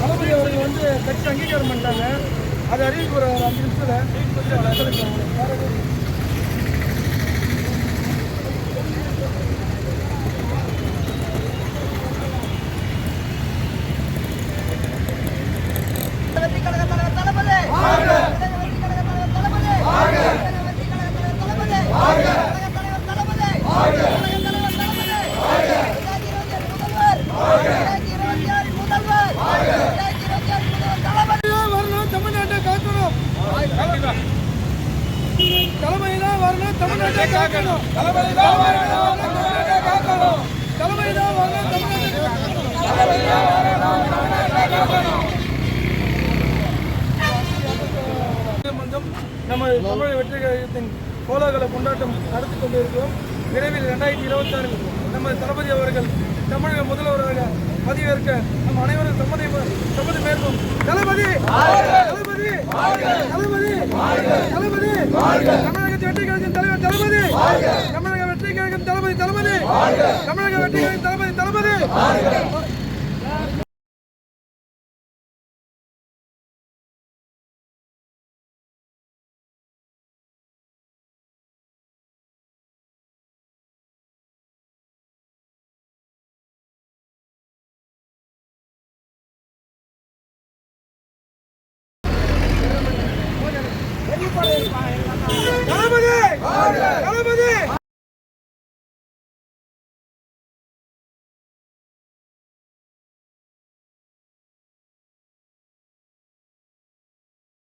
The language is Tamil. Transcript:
தளபதி அவர்கள் வந்து கட்சி அங்கீகாரம் பண்ணிட்டாங்க. அது அறிவிப்பு ஒரு அஞ்சு நிமிஷத்தில். தலைமையில வரணும் தமிழ்நாட்டை காக்கணும். தலைமையில வரணும் தமிழ்நாட்டை காக்கணும். தலைமையில வரணும் தமிழ்நாட்டை மன்றம் நம்ம தமிழக வெற்றி கழகத்தின் கோலாகல கொண்டாட்டம் நடத்தி கொண்டிருக்கிறோம். விரைவில் ரெண்டாயிரத்தி இருபத்தாறு நம்ம தளபதி அவர்கள் தமிழக முதல்வராக பதவியேற்க நம் அனைவரும் சம்மதி சம்மதி மேற்கும் தளபதி! தளபதி! தளபதி! தளபதி! தமிழக வெற்றி கழகத்தின் தலைவர் தளபதி. தமிழக வெற்றி கழகம் தளபதி தளபதி. தமிழக வெற்றி கழகம் தளபதி தளபதி. Target! Target!